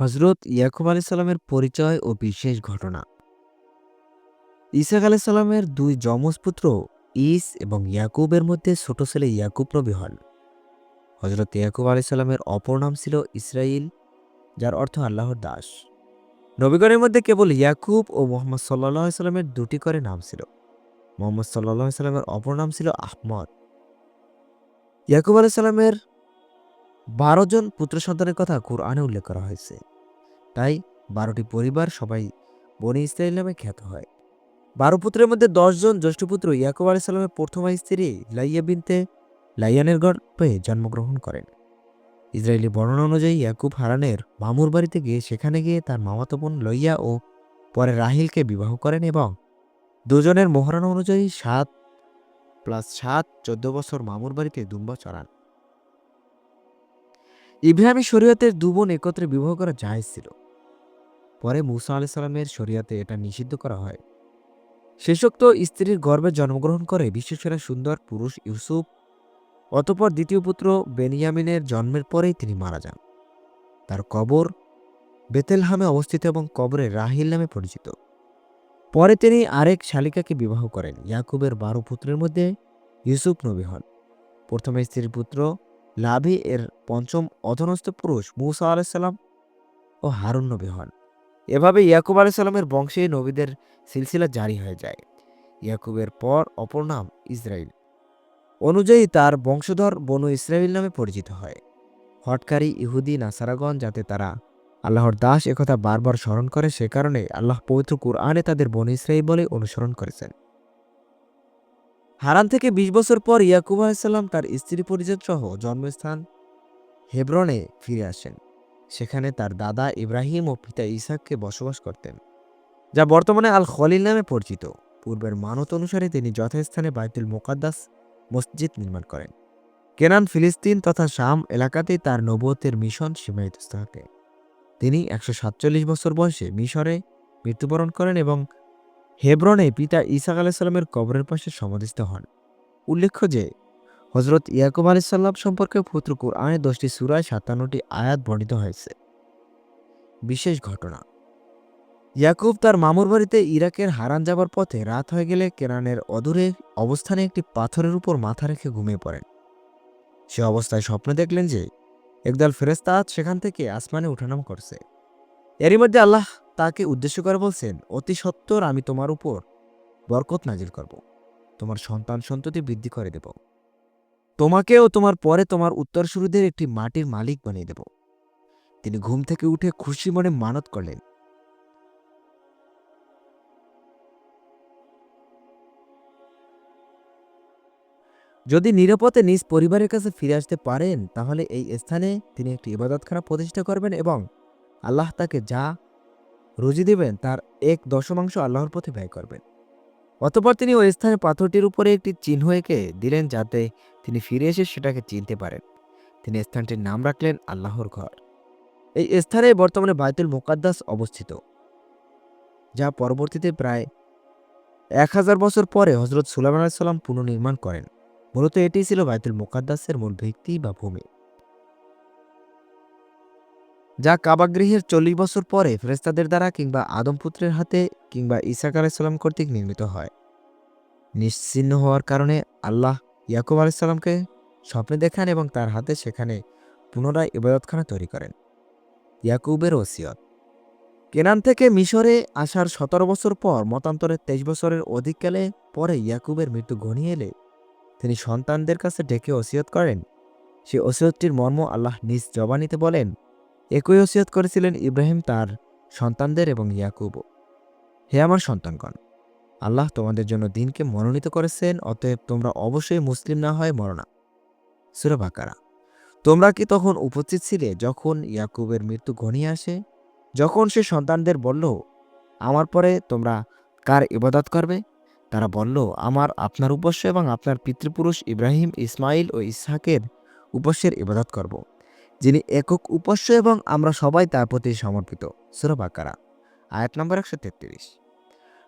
হজরত ইয়াকুব আলি সাল্লামের পরিচয় ও বিশেষ ঘটনা। ইসাক আলি সাল্লামের দুই যমজ পুত্র ইস এবং ইয়াকুবের মধ্যে ছোট ছেলে ইয়াকুব নবী হন। হজরত ইয়াকুব আলি সাল্লামের অপর নাম ছিল ইসরাইল যার অর্থ আল্লাহর দাস। নবীগণের মধ্যে কেবল ইয়াকুব ও মোহাম্মদ সাল্লাহ সাল্লামের দুটি করে নাম ছিল। মোহাম্মদ সাল্লাহ সাল্লামের অপর নাম ছিল আহমদ। ইয়াকুব আলি সাল্লামের বারো জন পুত্র সন্তানের কথা কোরআনে উল্লেখ করা হয়েছে। তাই বারোটি পরিবার সবাই বনি ইসরায়েল নামে খ্যাত হয়। বারো পুত্রের মধ্যে দশজন জ্যৈষ্ঠ পুত্র ইয়াকুব আলি সাল্লামের প্রথম স্ত্রী লাইয়া বিনতে লাইয়ানের গর্ভে জন্মগ্রহণ করেন। ইসরায়েলি বর্ণনা অনুযায়ী ইয়াকুব হারানের মামুর বাড়িতে গিয়ে সেখানে গিয়ে তার মামাতো বোন লইয়া ও পরে রাহিলকে বিবাহ করেন এবং দুজনের মহারণা অনুযায়ী সাত প্লাস সাত, চোদ্দ বছর মামুর বাড়িতে দুম্বা চড়ান। ইব্রাহিমী শরীয়তের দু বোন একত্রে বিবাহ করা জায়েজ ছিল। পরে মুসা আলি সাল্লামের শরীয়তে এটা নিষিদ্ধ করা হয়। শেষোক্ত স্ত্রীর গর্ভে জন্মগ্রহণ করে বিশ্বসেরা সুন্দর পুরুষ ইউসুফ, অতপর দ্বিতীয় পুত্র বেনিয়ামিনের জন্মের পরেই তিনি মারা যান। তার কবর বেতেলহামে অবস্থিত এবং কবরে রাহিল নামে পরিচিত। পরে তিনি আরেক শালিকাকে বিবাহ করেন, ইয়াকুবের বারো পুত্রের মধ্যে ইউসুফ নবী হন। প্রথমে স্ত্রীর পুত্র লাভি এর পঞ্চম অধনস্থ পুরুষ মুসা আলাইসাল্লাম ও হারুন নবী হন। এভাবে ইয়াকুব আলাইসাল্লামের বংশে নবীদের সিলসিলা জারি হয়ে যায়। ইয়াকুবের পর অপর নাম ইসরায়েল অনুযায়ী তার বংশধর বনু ইসরায়েল নামে পরিচিত হয়। হটকারী ইহুদি নাসারাগণ যাতে তারা আল্লাহর দাস একথা বারবার স্মরণ করে সে কারণে আল্লাহ পবিত্র কুরআনে তাদের বনু ইসরায়েল বলে অনুসরণ করেছেন। হারান থেকে ২০ বছর পর ইয়াকুব আলাইসাল্লাম তার স্ত্রী পরিজন সহ জন্মস্থান হেব্রনে ফিরে আসেন। সেখানে তার দাদা ইব্রাহিম ও পিতা ইসাককে বসবাস করতেন, যা বর্তমানে আল খলিল নামে পরিচিত। পূর্বের মানত অনুসারে তিনি যথাস্থানে বাইতুল মোকাদ্দাস মসজিদ নির্মাণ করেন। কেনান ফিলিস্তিন তথা শাম এলাকাতেই তার নবতের মিশন সীমায়িত থাকে। তিনি একশো সাতচল্লিশ বছর বয়সে মিশরে মৃত্যুবরণ করেন এবং হেব্রনে পিতা ইসাক আলাইসাল্লামের কবরের পাশে সমাধিস্থ হন। উল্লেখ্য যে হজরত ইয়াকুব আলাইসাল্লাম সম্পর্কে পুত্র কুরআনে দশটি সুরায় সাতান্নটি আয়াত বর্ণিত হয়েছে। বিশেষ ঘটনা, ইয়াকুব তার মামুর বাড়িতে ইরাকের হারান যাবার পথে রাত হয়ে গেলে কেরানের অদূরে অবস্থানে একটি পাথরের উপর মাথা রেখে ঘুমিয়ে পড়েন। সে অবস্থায় স্বপ্ন দেখলেন যে, একদল ফেরেস্তা সেখান থেকে আসমানে উঠানাম করছে। এরই মধ্যে আল্লাহ তাকে উদ্দেশ্য করে বলছেন, অতি সত্বর আমি তোমার উপর বরকত নাজিল করব। তোমার সন্তান সন্ততি বৃদ্ধি করে দেব। তোমাকে ও তোমার পরে তোমার উত্তরসূরিদের একটি মাটির মালিক বানিয়ে দেব। তিনি ঘুম থেকে উঠে খুশি মনে মানত করলেন। যদি নিরাপদে নিজ পরিবারের কাছে ফিরে আসতে পারেন, তাহলে এই স্থানে তিনি একটি ইবাদতখানা প্রতিষ্ঠা করবেন এবং আল্লাহ তাকে যা রুজি দেবেন, তার এক দশমাংশ আল্লাহর পথে ব্যয় করবেন। অতপর তিনি ওই স্থানে পাথরটির উপরে একটি চিহ্ন এঁকে দিলেন যাতে তিনি ফিরে এসে সেটাকে চিনতে পারেন। তিনি স্থানটির নাম রাখলেন আল্লাহর ঘর। এই স্থানে বর্তমানে বাইতুল মোকাদ্দাস অবস্থিত, যা পরবর্তীতে প্রায় এক হাজার বছর পরে হজরত সুলাইমান আলাইসাল্লাম পুনর্নির্মাণ করেন। মূলত এটি ছিল বাইতুল মোকাদ্দাসের মূল ভিত্তি বা ভূমি। যা কাবাগৃহের চল্লিশ বছর পরে ফেরেস্তাদের দ্বারা কিংবা আদমপুত্রের হাতে কিংবা ইসাক আলাইসাল্লাম কর্তৃক নির্মিত হয়। নিশ্চিহ্ন হওয়ার কারণে আল্লাহ ইয়াকুব আলাইসাল্লামকে স্বপ্নে দেখান এবং তার হাতে সেখানে পুনরায় ইবাদতখানা তৈরি করেন। ইয়াকুবের ওসিয়ত। কেনান থেকে মিশরে আসার সতেরো বছর পর মতান্তরের তেইশ বছরের অধিককালে পরে ইয়াকুবের মৃত্যু ঘনিয়ে এলে তিনি সন্তানদের কাছে ডেকে ওসিয়ত করেন। সে ওসিয়তটির মর্ম আল্লাহ নিজ জবানিতে বলেন একই ওসিয়ত করেছিলেন ইব্রাহিম তার সন্তানদের এবং ইয়াকুবও। হে আমার সন্তানগণ, আল্লাহ তোমাদের জন্য দিনকে মনোনীত করেছেন, অতএব তোমরা অবশ্যই মুসলিম না হয় মরনা সুরা বাকারা। তোমরা কি তখন উপস্থিত ছিলে যখন ইয়াকুবের মৃত্যু ঘনিয়ে আসে? যখন সে সন্তানদের বলল, আমার পরে তোমরা কার ইবাদত করবে? তারা বলল, আমার আপনার উপস্য এবং আপনার পিতৃপুরুষ ইব্রাহিম, ইসমাইল ও ইসহাকের উপস্যের ইবাদত করব। যিনি একক উপাস্য এবং আমরা সবাই তার প্রতি সমর্পিত। সুরবাকারা আয়াত নম্বর একশো তেত্রিশ।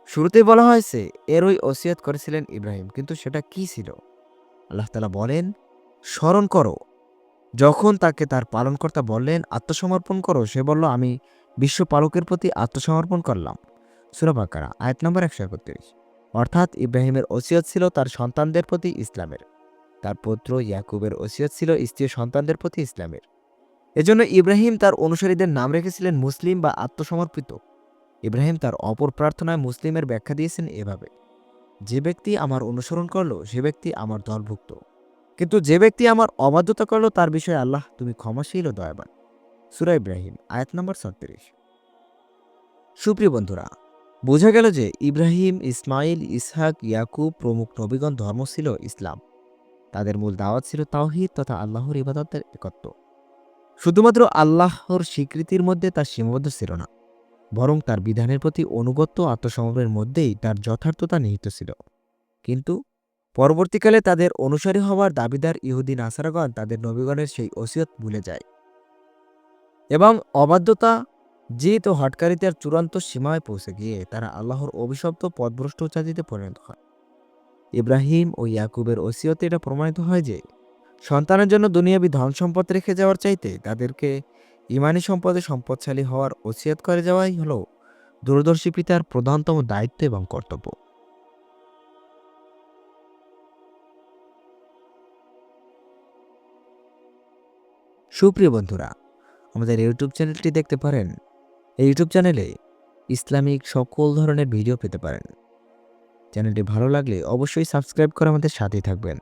শুরুতেই বলা হয়েছে এরই ওসিয়ত করেছিলেন ইব্রাহিম, কিন্তু সেটা কি ছিল? আল্লাহ তালা বলেন, স্মরণ করো। যখন তাকে তার পালনকর্তা বললেন, আত্মসমর্পণ করো, সে বলল, আমি বিশ্ব পালকের প্রতি আত্মসমর্পণ করলাম। সুরাবাকারা আয়াত নম্বর একশো একত্রিশ। অর্থাৎ ইব্রাহিমের ওসিয়ত ছিল তার সন্তানদের প্রতি ইসলামের। তার পুত্র ইয়াকুবের ওসিয়ত ছিল স্ত্রী সন্তানদের প্রতি ইসলামের। এজন্য ইব্রাহিম তার অনুসারীদের নাম রেখেছিলেন মুসলিম বা আত্মসমর্পিত। ইব্রাহিম তার অপর প্রার্থনায় মুসলিমের ব্যাখ্যা দিয়েছেন এভাবে, যে ব্যক্তি আমার অনুসরণ করল, সে ব্যক্তি আমার দলভুক্ত। কিন্তু যে ব্যক্তি আমার অবাধ্যতা করল, তার বিষয়ে আল্লাহ, তুমি ক্ষমাশীল ও দয়াবান। সুরা ইব্রাহিম, আয়াত নম্বর ছত্রিশ। সুপ্রিয় বন্ধুরা, বোঝা গেল যে ইব্রাহিম, ইসমাইল, ইসহাক, ইয়াকুব প্রমুখ নবীগণ ধর্ম ছিল ইসলাম। তাদের মূল দাওয়াত ছিল তাওহিদ তথা আল্লাহর ইবাদতের একত্ব। শুধুমাত্র আল্লাহর স্বীকৃতির মধ্যে তার সীমাবদ্ধ ছিল না, বরং তার বিধানের প্রতি অনুগত্য আত্মসমর্পণের মধ্যেই তার যথার্থতা নিহিত ছিল। কিন্তু পরবর্তীকালে তাদের অনুসারী হওয়ার দাবিদার ইহুদি নাসারাগণ তাদের নবীগণের সেই ওসিয়ত ভুলে যায় এবং অবাধ্যতা, জিত ও হটকারিতার চূড়ান্ত সীমায় পৌঁছে গিয়ে তারা আল্লাহর অভিশপ্ত পথভ্রষ্ট চাঁদিতে পরিণত হয়। ইব্রাহিম ও ইয়াকুবের ওসিয়তে এটা প্রমাণিত হয় যে সন্তানের জন্য দুনিয়াবি ধন সম্পদ রেখে যাওয়ার চাইতে তাদেরকে ইমানি সম্পদে সম্পদশালী হওয়ার ওসিয়ত করে যাওয়াই হলো দূরদর্শী পিতার প্রধানতম দায়িত্ব এবং কর্তব্য। সুপ্রিয় বন্ধুরা, আমাদের ইউটিউব চ্যানেলটি দেখতে পারেন। এই ইউটিউব চ্যানেলে ইসলামিক সকল ধরনের ভিডিও পেতে পারেন। চ্যানেলটি ভালো লাগলে অবশ্যই সাবস্ক্রাইব করে আমাদের সাথেই থাকবেন।